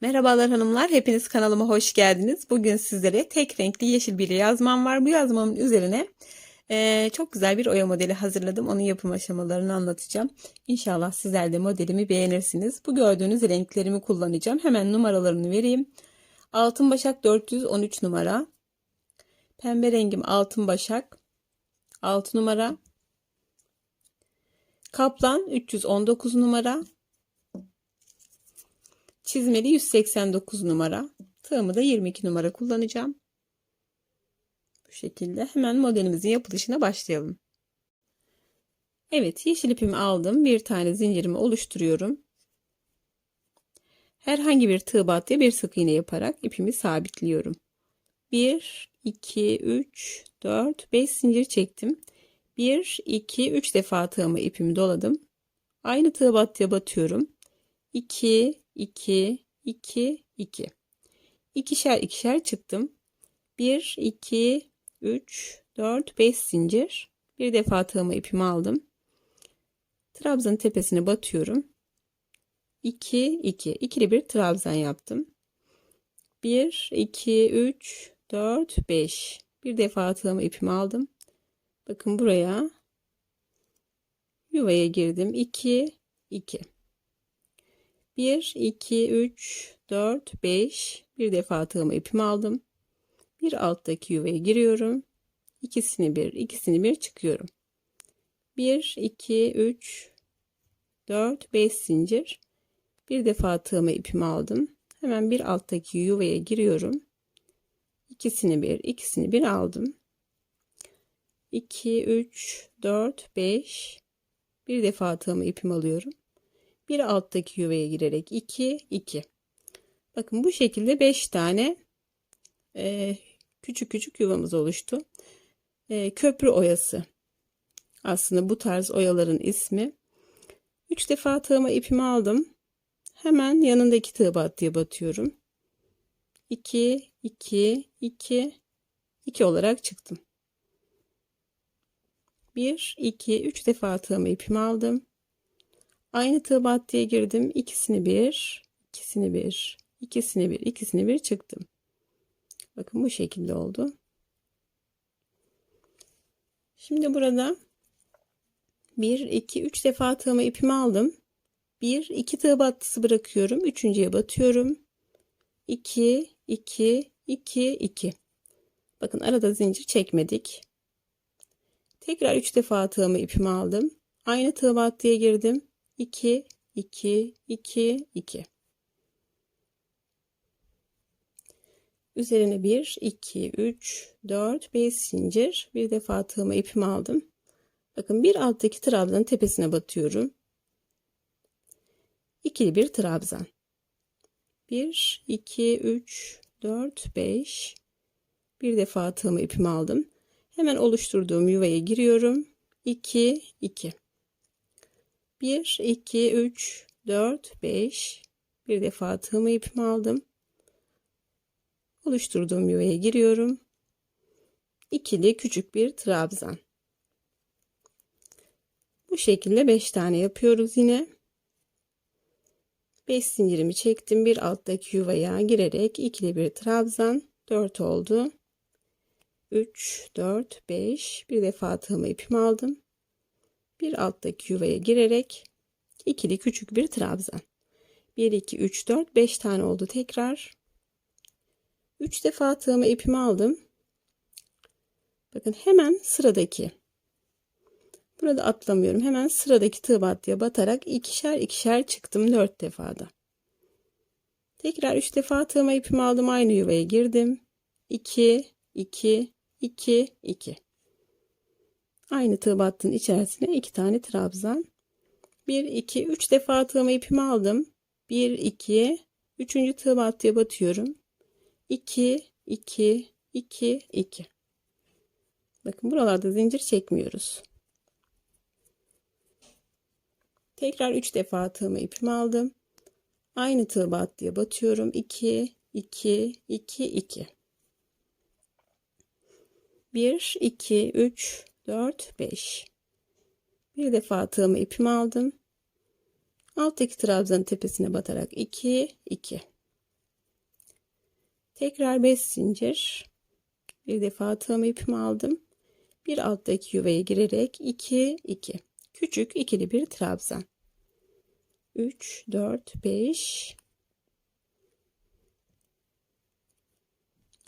Merhabalar hanımlar, hepiniz kanalıma hoş geldiniz. Bugün sizlere tek renkli yeşil bir yazmam var. Bu yazmamın üzerine eee, çok güzel bir oya modeli hazırladım. Onun yapım aşamalarını anlatacağım. İnşallah sizler de modelimi beğenirsiniz. Bu gördüğünüz renklerimi kullanacağım. Hemen numaralarını vereyim. Altın Başak 413 numara. Pembe rengim Altın Başak 6 numara. Kaplan 319 numara. Çizmeli 189 numara. Tığımı da 22 numara kullanacağım. Bu şekilde hemen modelimizin yapılışına başlayalım. Evet yeşil ipimi aldım. Bir tane zincirimi oluşturuyorum. Herhangi bir tığ battıya bir sık iğne yaparak ipimi sabitliyorum. 1, 2, 3, 4, 5 zincir çektim. 1, 2, 3 defa tığımı ipimi doladım. Aynı tığ battıya batıyorum. 2, 2, 2, 2. İkişer ikişer çıktım. 1, 2, 3, 4, 5 zincir. Bir defa tığımı ipimi aldım. Trabzanın tepesine batıyorum. 2, 2. İkili bir trabzan yaptım. 1, 2, 3, 4, 5. Bir defa tığımı ipimi aldım. Bakın buraya yuvaya girdim. 2, 2. 1, 2, 3, 4, 5. Bir defa tığımı ipimi aldım. Bir alttaki yuvaya giriyorum. İkisini bir, ikisini bir çıkıyorum. 1, 2, 3, 4, 5 zincir. Bir defa tığımı ipimi aldım. Hemen bir alttaki yuvaya giriyorum. İkisini bir, ikisini bir aldım. 2, 3, 4, 5. Bir defa tığımı ipimi alıyorum bir alttaki yuvaya girerek 2 2 bakın bu şekilde 5 tane e, küçük küçük yuvamız oluştu. E, köprü oyası. Aslında bu tarz oyaların ismi. 3 defa tığıma ipimi aldım. Hemen yanındaki tığ battıya batıyorum. 2 2 2 2 olarak çıktım. 1 2 3 defa tığıma ipimi aldım Aynı tığ battıya girdim. İkisini bir, ikisini bir, ikisini bir, ikisini bir çıktım. Bakın bu şekilde oldu. Şimdi burada 1, 2, 3 defa tığıma ipimi aldım. 1, 2 tığ battısı bırakıyorum. Üçüncüye batıyorum. 2, 2, 2, 2. Bakın arada zincir çekmedik. Tekrar 3 defa tığımı ipimi aldım. Aynı tığ battıya girdim. 2 2 2 2 üzerine 1 2 3 4 5 zincir. Bir defa tığıma ipimi aldım. Bakın bir alttaki trabzanın tepesine batıyorum. İkili bir trabzan. 1 2 3 4 5 bir defa tığımı ipimi aldım. Hemen oluşturduğum yuvaya giriyorum. 2 2 1, 2, 3, 4, 5. Bir defa tığımı ipimi aldım. Oluşturduğum yuvaya giriyorum. İkili küçük bir trabzan. Bu şekilde 5 tane yapıyoruz yine. 5 zincirimi çektim. Bir alttaki yuvaya girerek ikili bir trabzan. 4 oldu. 3, 4, 5. Bir defa tığımı ipimi aldım bir alttaki yuvaya girerek ikili küçük bir trabzan. 1 2 3 4 5 tane oldu tekrar. 3 defa tığımı ipimi aldım. Bakın hemen sıradaki. Burada atlamıyorum. Hemen sıradaki tığ battıya batarak ikişer ikişer çıktım 4 defada. Tekrar 3 defa tığıma ipimi aldım. Aynı yuvaya girdim. 2 2 2 2 Aynı tığ battığın içerisine iki tane trabzan. 1 2 3 defa tığımı ipimi aldım. 1 2 üçüncü tığ battıya batıyorum. 2 2 2 2 Bakın buralarda zincir çekmiyoruz. Tekrar 3 defa tığımı ipimi aldım. Aynı tığ battıya batıyorum. 2 2 2 2 1 2 3 4 5 bir defa tığımı ipimi aldım alttaki trabzanın tepesine batarak 2 2 Tekrar 5 zincir. Bir defa tığımı ipimi aldım. Bir alttaki yuvaya girerek 2 2. Küçük ikili bir trabzan. 3 4 5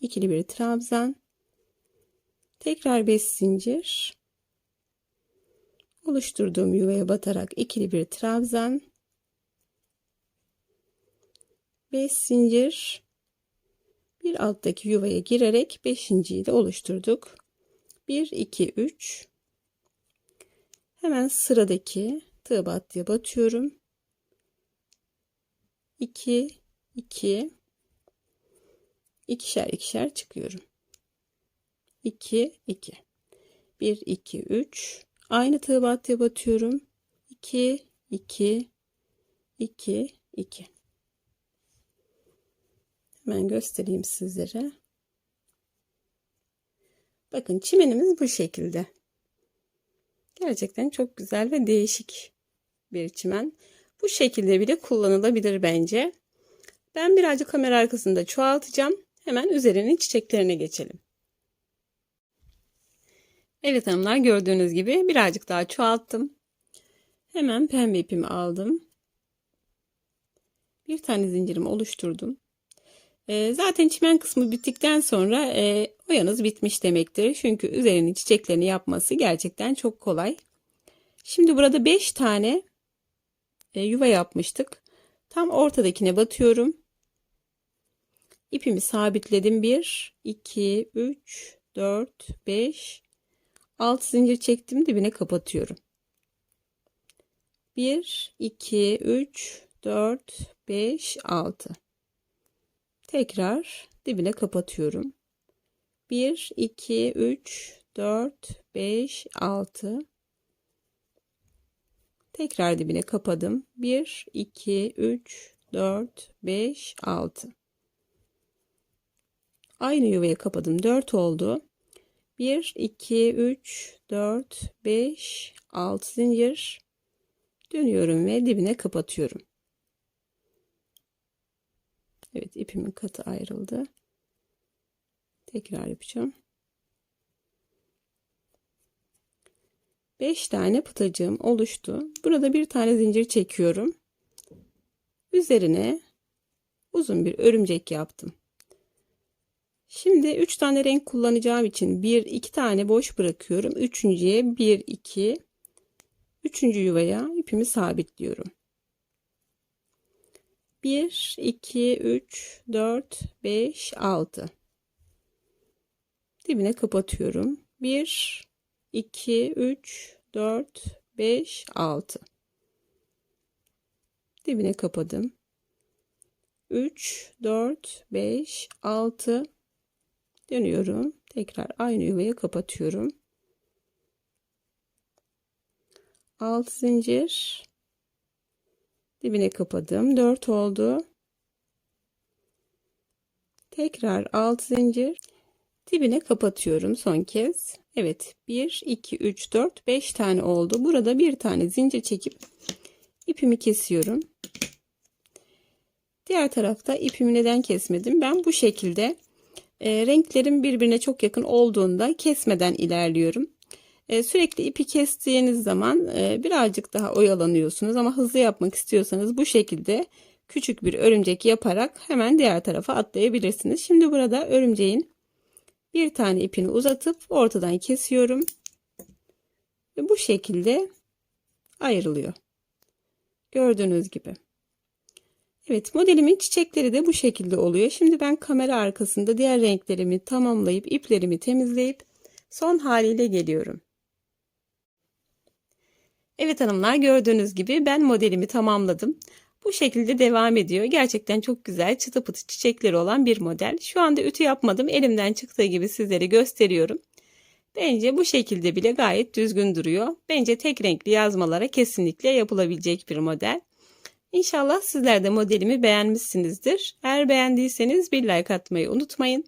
ikili bir trabzan. Tekrar 5 zincir. Oluşturduğum yuvaya batarak ikili bir trabzan. 5 zincir. Bir alttaki yuvaya girerek 5.yi de oluşturduk. 1 2 3 Hemen sıradaki tığ battıya batıyorum. 2 2 ikişer ikişer çıkıyorum. 2 2 1 2 3 aynı tığ battıya batıyorum. 2 2 2 2 Hemen göstereyim sizlere. Bakın çimenimiz bu şekilde. Gerçekten çok güzel ve değişik bir çimen. Bu şekilde bile kullanılabilir bence. Ben birazcık kamera arkasında çoğaltacağım. Hemen üzerinin çiçeklerine geçelim. Evet hanımlar gördüğünüz gibi birazcık daha çoğalttım. Hemen pembe ipimi aldım. Bir tane zincirimi oluşturdum. E, zaten çimen kısmı bittikten sonra e, oyanız bitmiş demektir. Çünkü üzerinin çiçeklerini yapması gerçekten çok kolay. Şimdi burada 5 tane e, yuva yapmıştık. Tam ortadakine batıyorum. İpimi sabitledim. 1, 2, 3, 4, 5, 6 zincir çektim. Dibine kapatıyorum. 1, 2, 3, 4, 5, 6. Tekrar dibine kapatıyorum. 1, 2, 3, 4, 5, 6. Tekrar dibine kapadım. 1, 2, 3, 4, 5, 6. Aynı yuvaya kapadım. 4 oldu. 1, 2, 3, 4, 5, 6 zincir. Dönüyorum ve dibine kapatıyorum. Evet ipimin katı ayrıldı. Tekrar yapacağım. 5 tane pıtacığım oluştu. Burada bir tane zincir çekiyorum. Üzerine uzun bir örümcek yaptım. Şimdi 3 tane renk kullanacağım için 1 2 tane boş bırakıyorum. Üçüncüye 1 2 üçüncü yuvaya ipimi sabitliyorum. 1 2 3 4 5 6 dibine kapatıyorum. 1 2 3 4 5 6 dibine kapadım. 3 4 5 6 dönüyorum. Tekrar aynı yuvaya kapatıyorum. 6 zincir. Dibine kapadım. 4 oldu. Tekrar 6 zincir. Dibine kapatıyorum son kez. Evet 1 2 3 4 5 tane oldu. Burada bir tane zincir çekip ipimi kesiyorum. Diğer tarafta ipimi neden kesmedim? Ben bu şekilde e, renklerim birbirine çok yakın olduğunda kesmeden ilerliyorum e, sürekli ipi kestiğiniz zaman e, birazcık daha oyalanıyorsunuz ama hızlı yapmak istiyorsanız bu şekilde küçük bir örümcek yaparak hemen diğer tarafa atlayabilirsiniz. Şimdi burada örümceğin bir tane ipini uzatıp ortadan kesiyorum. Ve bu şekilde ayrılıyor. Gördüğünüz gibi. Evet modelimin çiçekleri de bu şekilde oluyor. Şimdi ben kamera arkasında diğer renklerimi tamamlayıp iplerimi temizleyip son haliyle geliyorum. Evet hanımlar gördüğünüz gibi ben modelimi tamamladım. Bu şekilde devam ediyor. Gerçekten çok güzel çıtı pıtı çiçekleri olan bir model. Şu anda ütü yapmadım. Elimden çıktığı gibi sizlere gösteriyorum. Bence bu şekilde bile gayet düzgün duruyor. Bence tek renkli yazmalara kesinlikle yapılabilecek bir model. İnşallah sizler de modelimi beğenmişsinizdir. Eğer beğendiyseniz bir like atmayı unutmayın.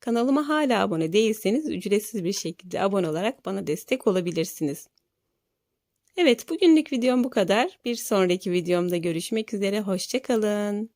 Kanalıma hala abone değilseniz ücretsiz bir şekilde abone olarak bana destek olabilirsiniz. Evet bugünlük videom bu kadar. Bir sonraki videomda görüşmek üzere. Hoşçakalın.